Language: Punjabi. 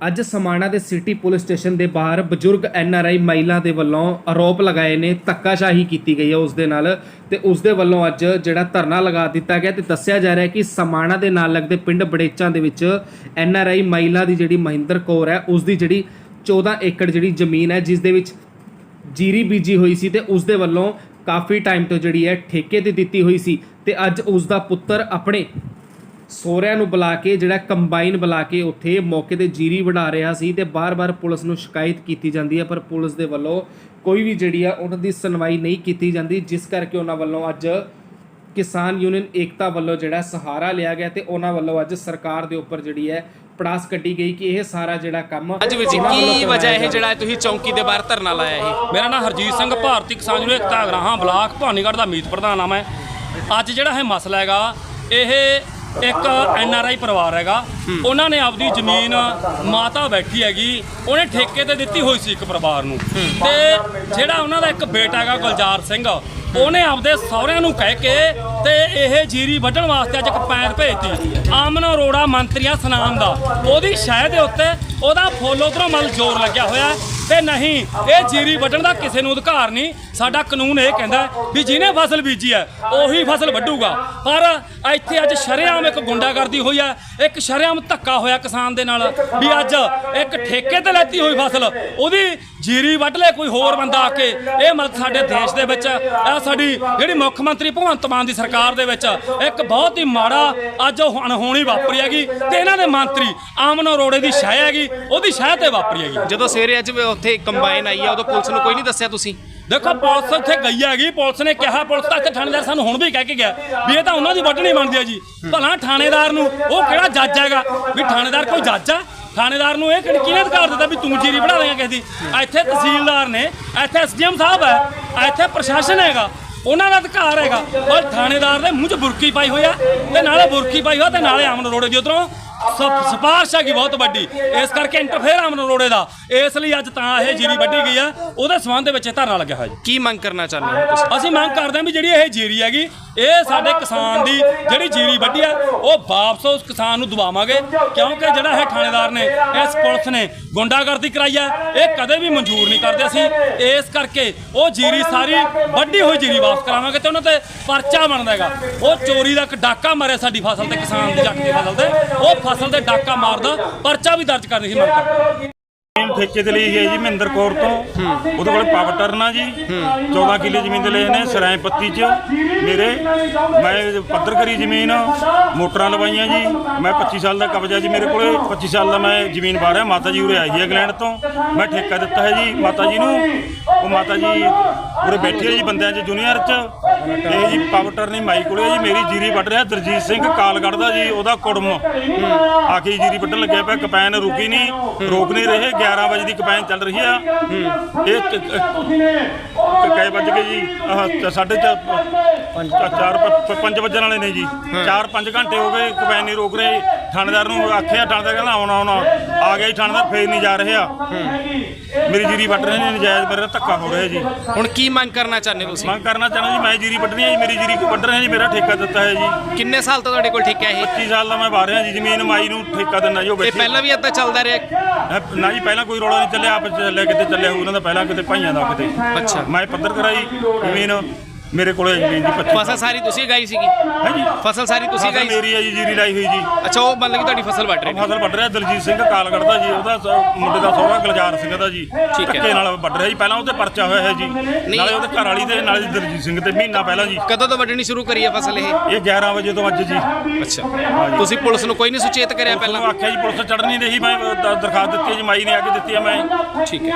ਅੱਜ ਸਮਾਣਾ ਦੇ ਸਿਟੀ ਪੁਲਿਸ ਸਟੇਸ਼ਨ ਦੇ ਬਾਹਰ ਬਜ਼ੁਰਗ ਐੱਨ ਆਰ ਆਈ ਮਹਿਲਾ ਦੇ ਵੱਲੋਂ ਆਰੋਪ ਲਗਾਏ ਨੇ, ਧੱਕਾਸ਼ਾਹੀ ਕੀਤੀ ਗਈ ਹੈ ਉਸ ਦੇ ਨਾਲ ਤੇ ਉਸ ਦੇ ਵੱਲੋਂ ਅੱਜ ਜਿਹੜਾ ਧਰਨਾ ਲਗਾ ਦਿੱਤਾ ਗਿਆ ਤੇ ਦੱਸਿਆ ਜਾ ਰਿਹਾ ਹੈ ਕਿ ਸਮਾਣਾ ਦੇ ਨਾਲ ਲੱਗਦੇ ਪਿੰਡ ਬੜੇਚਾਂ ਦੇ ਵਿੱਚ ਐੱਨ ਆਰ ਆਈ ਮਹਿਲਾ ਦੀ ਜਿਹੜੀ ਮਹਿੰਦਰ ਕੌਰ ਹੈ, ਉਸ ਦੀ ਜਿਹੜੀ 14 ਏਕੜ ਜਿਹੜੀ ਜ਼ਮੀਨ ਹੈ, ਜਿਸ ਦੇ ਵਿੱਚ ਜੀਰੀ ਬੀਜੀ ਹੋਈ ਸੀ ਤੇ ਉਸ ਦੇ ਵੱਲੋਂ ਕਾਫੀ ਟਾਈਮ ਤੋਂ ਜਿਹੜੀ ਹੈ ਠੇਕੇ ਤੇ ਦਿੱਤੀ ਹੋਈ ਸੀ ਤੇ ਅੱਜ ਉਸ ਦਾ ਪੁੱਤਰ ਆਪਣੇ ਸੋਹਰਿਆਂ ਨੂੰ ਬੁਲਾ ਕੇ ਜਿਹੜਾ ਕੰਬਾਈਨ ਬੁਲਾ ਕੇ ਉੱਥੇ ਮੌਕੇ ਤੇ ਜੀਰੀ ਵਢਾ ਰਿਹਾ ਸੀ ਤੇ ਬਾਰ-ਬਾਰ ਪੁਲਿਸ ਨੂੰ ਸ਼ਿਕਾਇਤ ਕੀਤੀ ਜਾਂਦੀ ਹੈ ਪਰ ਪੁਲਿਸ ਦੇ ਵੱਲੋਂ ਕੋਈ ਵੀ ਜਿਹੜੀ ਆ ਉਹਨਾਂ ਦੀ ਸੁਣਵਾਈ ਨਹੀਂ ਕੀਤੀ ਜਾਂਦੀ ਜਿਸ ਕਰਕੇ ਉਹਨਾਂ ਵੱਲੋਂ ਅੱਜ ਕਿਸਾਨ ਯੂਨੀਅਨ ਏਕਤਾ ਵੱਲੋਂ ਜਿਹੜਾ ਸਹਾਰਾ ਲਿਆ ਗਿਆ ਤੇ ਉਹਨਾਂ ਵੱਲੋਂ ਅੱਜ ਸਰਕਾਰ ਦੇ ਉੱਪਰ ਜਿਹੜੀ ਹੈ ਪੜਾਸ ਕੱਢੀ ਗਈ ਕਿ ਇਹ ਸਾਰਾ ਜਿਹੜਾ ਕੰਮ ਅੱਜ ਵੀ ਜੀ ਉਹਨਾਂ ਵੱਲੋਂ ਕੀ ਵਜ੍ਹਾ ਇਹ। ਜਿਹੜਾ ਤੁਸੀਂ ਚੌਂਕੀ ਦੇ ਬਾਹਰ ਧਰਨਾ ਲਾਇਆ ਇਹ ਮੇਰਾ ਨਾਮ ਹਰਜੀਤ ਸਿੰਘ ਭਾਰਤੀ ਕਿਸਾਨ ਯੂਨੀਅਨ ਏਕਤਾ ਗਰਾਹਾਂ ਬਲਾਕ ਭਾਨੀਗੜ੍ਹ ਦਾ ਮੀਤ ਪ੍ਰਧਾਨ ਆ ਮੈਂ ਅੱਜ ਜਿਹੜਾ ਇਹ ਮਸਲਾ ਹੈਗਾ ਇਹ ਇੱਕ ਐਨ ਆਰ ਆਈ ਪਰਿਵਾਰ ਹੈਗਾ। ਉਹਨਾਂ ਨੇ ਆਪਦੀ ਜ਼ਮੀਨ ਮਾਤਾ ਬੈਠੀ ਹੈਗੀ। ਉਹਨੇ ਠੇਕੇ ਤੇ ਦਿੱਤੀ ਹੋਈ ਸੀ ਇੱਕ ਪਰਿਵਾਰ ਨੂੰ। ਤੇ ਜਿਹੜਾ ਉਹਨਾਂ ਦਾ ਇੱਕ ਬੇਟਾ ਹੈਗਾ, ਗੁਲਜ਼ਾਰ ਸਿੰਘ, ਉਹਨੇ ਆਪਦੇ ਸਹੁਰਿਆਂ ਨੂੰ ਕਹਿ ਕੇ ਤੇ ਇਹ ਜੀਰੀ ਵੱਢਣ ਵਾਸਤੇ ਅੱਜ ਇੱਕ ਕਪੈਨ ਭੇਜਤੀ। ਆਮਨ ਅਰੋੜਾ ਮੰਤਰੀਆਂ ਸਨਾਮ ਦਾ। ਉਹਦੀ ਸ਼ਹਿ ਦੇ ਉੱਤੇ ਉਹਦਾ ਫੁੱਲ ਉਧਰੋਂ ਮਲ ਜ਼ੋਰ ਲੱਗਿਆ ਹੋਇਆ। ਤੇ ਨਹੀਂ, ਇਹ ਜੀਰੀ ਵੱਢਣ ਦਾ ਕਿਸੇ ਨੂੰ ਅਧਿਕਾਰ ਨਹੀਂ। ਸਾਡਾ ਕਾਨੂੰਨ ਇਹ ਕਹਿੰਦਾ ਵੀ ਜਿਹਨੇ ਫਸਲ ਬੀਜੀ ਹੈ, ਉਹੀ ਫਸਲ ਵੱਢੂਗਾ। ਪਰ ਇੱਥੇ ਅੱਜ ਸ਼ਰੇਆਮ ਇੱਕ ਗੁੰਡਾਗਰਦੀ ਹੋਈ ਹੈ, ਇੱਕ ਸ਼ਰੇਆਮ ਧੱਕਾ ਹੋਇਆ ਕਿਸਾਨ ਦੇ ਨਾਲ, ਵੀ ਅੱਜ ਇੱਕ ਠੇਕੇ ਤੇ ਲੈਤੀ ਹੋਈ ਫਸਲ, ਉਹਦੀ ਜੀਰੀ ਵੱਢ ਲੈ, ਕੋਈ ਹੋਰ ਬੰਦਾ ਆ ਕੇ। ਇਹ ਮਤਲਬ ਸਾਡੇ ਦੇਸ਼ ਦੇ ਵਿੱਚ, ਇਹ ਸਾਡੀ ਜਿਹੜੀ ਮੁੱਖ ਮੰਤਰੀ ਭਗਵੰਤ ਮਾਨ ਦੀ ਸਰਕਾਰ ਦੇ ਵਿੱਚ ਇੱਕ ਬਹੁਤ ਹੀ ਮਾੜਾ ਅੱਜ ਉਹ ਅਣਹੋਣੀ ਵਾਪਰੀ ਹੈਗੀ ਤੇ ਇਹਨਾਂ ਦੇ ਮੰਤਰੀ ਆਮਨ ਅਰੋੜੇ ਦੀ ਸ਼ਹਿ ਹੈਗੀ, ਉਹਦੀ ਸ਼ਹਿ ਤੇ ਵਾਪਰੀ ਹੈਗੀ। ਜਦੋਂ ਸਵੇਰੇ ਅੱਜ ਉੱਥੇ ਕੰਬਾਈਨ ਆਈ ਆ, ਉਦੋਂ ਪੁਲਿਸ ਨੂੰ ਕੋਈ ਨਹੀਂ ਦੱਸਿਆ ਤੁਸੀਂ? ਦੇਖੋ, ਪੁਲਿਸ ਉੱਥੇ ਗਈ ਹੈਗੀ, ਪੁਲਿਸ ਨੇ ਕਿਹਾ, ਪੁਲਿਸ ਤਾਂ ਇੱਥੇ ਥਾਣੇਦਾਰ ਸਾਨੂੰ ਹੁਣ ਵੀ ਕਹਿ ਕੇ ਗਿਆ ਵੀ ਇਹ ਤਾਂ ਉਹਨਾਂ ਦੀ ਵੱਢਣੀ ਬਣਦੀ ਹੈ ਜੀ। ਭਲਾ ਥਾਣੇਦਾਰ ਨੂੰ, ਉਹ ਕਿਹੜਾ ਜੱਜ ਹੈਗਾ? ਵੀ ਥਾਣੇਦਾਰ ਕੋਈ ਜੱਜ ਆ? ਥਾਣੇਦਾਰ ਨੂੰ ਇਹ ਕਿਹਨੇ ਅਧਿਕਾਰ ਦਿੱਤਾ ਵੀ ਤੂੰ ਜੀਰੀ ਬਣਾ ਦੇਗਾ ਕਿਸੇ ਦੀ? ਇੱਥੇ ਤਹਿਸੀਲਦਾਰ ਨੇ, ਇੱਥੇ ਐਸਡੀਐਮ ਸਾਹਿਬ ਹੈ, ਇੱਥੇ ਪ੍ਰਸ਼ਾਸਨ ਹੈਗਾ, ਉਹਨਾਂ ਦਾ ਅਧਿਕਾਰ ਹੈਗਾ। ਪਰ ਥਾਣੇਦਾਰ ਦੇ ਮੂੰਹ 'ਚ ਬੁਰਕੀ ਪਾਈ ਹੋਈ ਆ ਤੇ ਨਾਲੇ ਬੁਰਕੀ ਪਾਈ ਹੋਇਆ ਤੇ ਨਾਲੇ ਆਮਨ ਰੋੜੇ ਦੀ ਉਧਰੋਂ। ਸਪਾਰਸ਼ ਹੈਗੀ ਬਹੁਤ ਵੱਡੀ। ਇਸ ਕਰਕੇ ਇੰਟਰਫੇਅਰ ਆਮਨ ਰੋੜੇ ਦਾ। ਇਸ ਲਈ ਅੱਜ ਤਾਂ ਇਹ ਜੀਰੀ ਵੱਢੀ ਗਈ ਆ। ਉਹਦੇ ਸਬੰਧ ਦੇ ਵਿੱਚ ਇਹ ਧਰਨਾ ਲੱਗਿਆ ਹੋਇਆ ਜੀ। ਕੀ ਮੰਗ ਕਰਨਾ ਚਾਹੁੰਦੇ ਹੋ ਤੁਸੀਂ? ਅਸੀਂ ਮੰਗ ਕਰਦੇ ਹਾਂ ਵੀ ਜਿਹੜੀ ਇਹ ਜੀਰੀ ਹੈਗੀ ਇਹ ਸਾਡੇ ਕਿਸਾਨ ਦੀ ਜਿਹੜੀ ਜੀਰੀ ਵੱਢੀ ਆ, ਉਹ ਵਾਪਸ ਉਸ ਕਿਸਾਨ ਨੂੰ ਦਵਾਵਾਂਗੇ। ਕਿਉਂਕਿ ਜਿਹੜਾ ਇਹ ਥਾਣੇਦਾਰ ਨੇ, ਇਸ ਪੁਲਿਸ ਨੇ ਗੁੰਡਾਗਰਦੀ ਕਰਾਈ ਆ। ਇਹ ਕਦੇ ਵੀ ਮਨਜ਼ੂਰ ਨਹੀਂ ਕਰਦੇ ਅਸੀਂ। ਇਸ ਕਰਕੇ ਉਹ ਜੀਰੀ ਸਾਰੀ ਵੱਢੀ ਹੋਈ ਜੀਰੀ ਵਾਪਸ ਕਰਾਵਾਂਗੇ ਤੇ ਉਹਨਾਂ ਤੇ ਪਰਚਾ ਬਣਦਾ ਹੈਗਾ। ਉਹ ਚੋਰੀ ਦਾ ਇੱਕ ਡਾਕਾ ਮਾਰਿਆ ਸਾਡੀ ਫਸਲ ਤੇ ਕਿਸਾਨ ਦੀ ਜੱਟ ਦੀ ਫਸਲ ਤੇ। ਉਹ ਫਸਲ ਤੇ ਡਾਕਾ ਮਾਰਦਾ, ਪਰਚਾ ਵੀ ਦਰਜ ਕਰਨੀ ਸੀ ਮੰਗ ਠੇਕੇ ਤੇ ਲਈ ਹੈ ਜੀ ਮਹਿੰਦਰ ਕੌਰ ਤੋਂ। ਉਹਦੇ ਕੋਲ ਪਾਵਰ ਟਰਨ ਜੀ। 14 ਕਿੱਲੇ ਜ਼ਮੀਨ ਦੇ ਲਏ ਨੇ ਸਰਾਏ ਪੱਤੀ ਚ। ਮੇਰੇ, ਮੈਂ ਪੱਧਰ ਕਰੀ ਜ਼ਮੀਨ, ਮੋਟਰਾਂ ਲਵਾਈਆਂ ਜੀ। ਮੈਂ 25 ਸਾਲ ਦਾ ਕਬਜ਼ਾ ਜੀ ਮੇਰੇ ਕੋਲੇ। 25 ਸਾਲ ਦਾ ਮੈਂ ਜ਼ਮੀਨ ਬਾਰਿਆ ਮਾਤਾ ਜੀ ਉਰੇ ਆਈ ਹੈ ਇੰਗਲੈਂਡ ਤੋਂ। ਮੈਂ ਠੇਕਾ ਦਿੱਤਾ ਹੈ ਜੀ ਮਾਤਾ ਜੀ ਨੂੰ। ਉਹ ਮਾਤਾ ਜੀ ਉਰੇ ਬੈਠੀ ਹੈ ਜੀ ਬੰਦਿਆਂ 'ਚ, ਜੂਨੀਅਰ 'ਚ। ਇਹ ਜੀ ਪਾਵਰ ਟਰਨੀ ਮਾਈ ਕੋਲੇ ਜੀ। ਮੇਰੀ ਜੀਰੀ ਵੱਢ ਰਿਹਾ ਦਰਜੀਤ ਸਿੰਘ ਕਾਲਗੜ੍ਹ ਦਾ ਜੀ, ਉਹਦਾ ਕੁੜਮ। ਆ ਜੀਰੀ ਵੱਢਣ ਲੱਗਿਆ ਪਿਆ, ਕਪੈਨ ਰੁਕੀ ਨਹੀਂ, ਰੋਕ ਨਹੀਂ ਰਹੇ। 11 ਵਜੇ ਦੀ ਕਪੈਨ ਚੱਲ ਰਹੀ ਆ। ਇਹ ਕ- ਵੱਜ ਗਏ ਜੀ। ਆਹ ਸਾਢੇ ਚਾ- ਪੰਜ ਚਾਰ ਪ- ਪੰਜ ਵੱਜਣ ਵਾਲੇ ਨੇ ਜੀ। 4-5 ਘੰਟੇ ਹੋ ਗਏ ਕਪੈਨ ਨਹੀਂ ਰੋਕ ਰਹੇ। ਥਾਣੇਦਾਰ ਨੂੰ ਆਖਿਆ ਥਾਣੇਦਾਰ ਕਹਿੰਦਾ ਆਉਣਾ ਆਉਣਾ। ਆ ਗਿਆ ਜੀ ਥਾਣੇਦਾਰ ਫੇਰ ਨਹੀਂ ਜਾ ਰਿਹਾ। ਮੇਰੀ ਜੀਰੀ ਵੱਢ ਰਹੇ ਨੇ ਨਜਾਇਜ਼ ਮੇਰੇ ਧੱਕਾ ਹੋ ਰਿਹਾ ਜੀ। ਹੁਣ ਕੀ ਮੰਗ ਕਰਨਾ ਚਾਹੁੰਦੇ ਤੁਸੀਂ? ਮੰਗ ਕਰਨਾ ਚਾਹੁੰਦਾ ਜੀ ਮੈਂ ਜੀਰੀ ਵੱਢਣੀ ਹੈ ਜੀ ਮੇਰੀ ਜੀਰੀ ਵੱਢ ਰਹੇ ਜੀ ਮੇਰਾ ਠੇਕਾ ਦਿੱਤਾ ਹੈ ਜੀ। ਕਿੰਨੇ ਸਾਲ ਤੋਂ ਤੁਹਾਡੇ ਕੋਲ ਠੇਕਾ ਇਹ? 25 ਸਾਲ ਦਾ ਮੈਂ ਵਾਰ ਰਿਹਾ ਜੀ ਜ਼ਮੀਨ ਮਾਈ ਨੂੰ ਠੇਕਾ ਦਿੰਦਾ ਜੀ ਉਹ ਇਹ ਬੈਠੀ ਪਹਿਲਾਂ ਵੀ ਏਦਾਂ ਚੱਲਦਾ ਰਿਹਾ? ਹੈ। ਨਾ ਜੀ ਪਹਿਲਾਂ ਕੋਈ ਰੌਲਾ ਨਹੀਂ ਚੱਲਿਆ ਆਪ ਚੱਲਿਆ ਕਿਤੇ ਚੱਲਿਆ ਹੋਊ ਉਹਨਾਂ ਦਾ ਪਹਿਲਾਂ ਕਿਤੇ ਭਾਈਆਂ ਦਾ ਕਿਤੇ। ਅੱਛਾ। ਮੈਂ ਪੱਧਰ ਕਰਾਈ ਜ਼ਮੀਨ। ਮੇਰੇ ਕੋਲੇ ਜ਼ਮੀਨ ਦੀ 25 ਫਸਲ ਸਾਰੀ ਤੁਸੀਂ ਗਾਈ ਸੀਗੀ? ਹੈ ਜੀ ਫਸਲ ਸਾਰੀ ਤੁਸੀਂ ਫਸਲ ਗਾਈ ਮੇਰੀ ਹੈ ਜੀ ਜੀਰੀ ਲਾਈ ਹੋਈ ਜੀ। ਅੱਛਾ ਉਹ ਮਤਲਬ ਕਿ ਤੁਹਾਡੀ ਫਸਲ ਵੱਢ ਰਹੇ ਨੇ? ਫਸਲ ਵੱਢ ਰਿਹਾ ਦਲਜੀਤ ਸਿੰਘ ਕਾਲਗੜ੍ਹ ਦਾ ਜੀ ਉਹਦਾ ਸ- ਮੁੰਡੇ ਦਾ ਸਹੁਰਾ ਗੁਲਜ਼ਾਰ ਸਿੰਘ ਦਾ ਜੀ। ਠੀਕ ਹੈ। ਧੱਕੇ ਨਾਲ ਵੱਢ ਰਿਹਾ ਜੀ ਪਹਿਲਾਂ ਉਹਤੇ ਪਰਚਾ ਹੋਇਆ ਹੈ ਜੀ। ਨਾਲੇ ਉਹਦੇ ਘਰ ਵਾਲੀ ਦੇ ਨਾਲੇ ਦਲਜੀਤ ਸਿੰਘ ਤੇ ਮਹੀਨਾ ਪਹਿਲਾਂ ਜੀ। ਕਦੋਂ ਤੋਂ ਵੱਢਣੀ ਸ਼ੁਰੂ ਕਰੀ ਹੈ ਫਸਲ ਇਹ? ਇਹ 11 ਵਜੇ ਤੋਂ ਅੱਜ ਜੀ। ਅੱਛਾ। ਤੁਸੀਂ ਪੁਲਿਸ ਨੂੰ ਕੋਈ ਨਹੀਂ ਸੁਚੇਤ ਕਰਿਆ ਪਹਿਲਾਂ ਪਹਿਲਾਂ? ਆਖਿਆ ਜੀ ਪੁਲਿਸ ਚੜ੍ਹ ਨਹੀਂ ਮੈਂ ਦ- ਦਰਖਾਸਤ ਦਿੱਤੀ ਹੈ ਜੀ ਮਾਈ ਨੇ ਆ ਕੇ ਦਿੱਤੀ ਮੈਂ ਠੀਕ ਹੈ।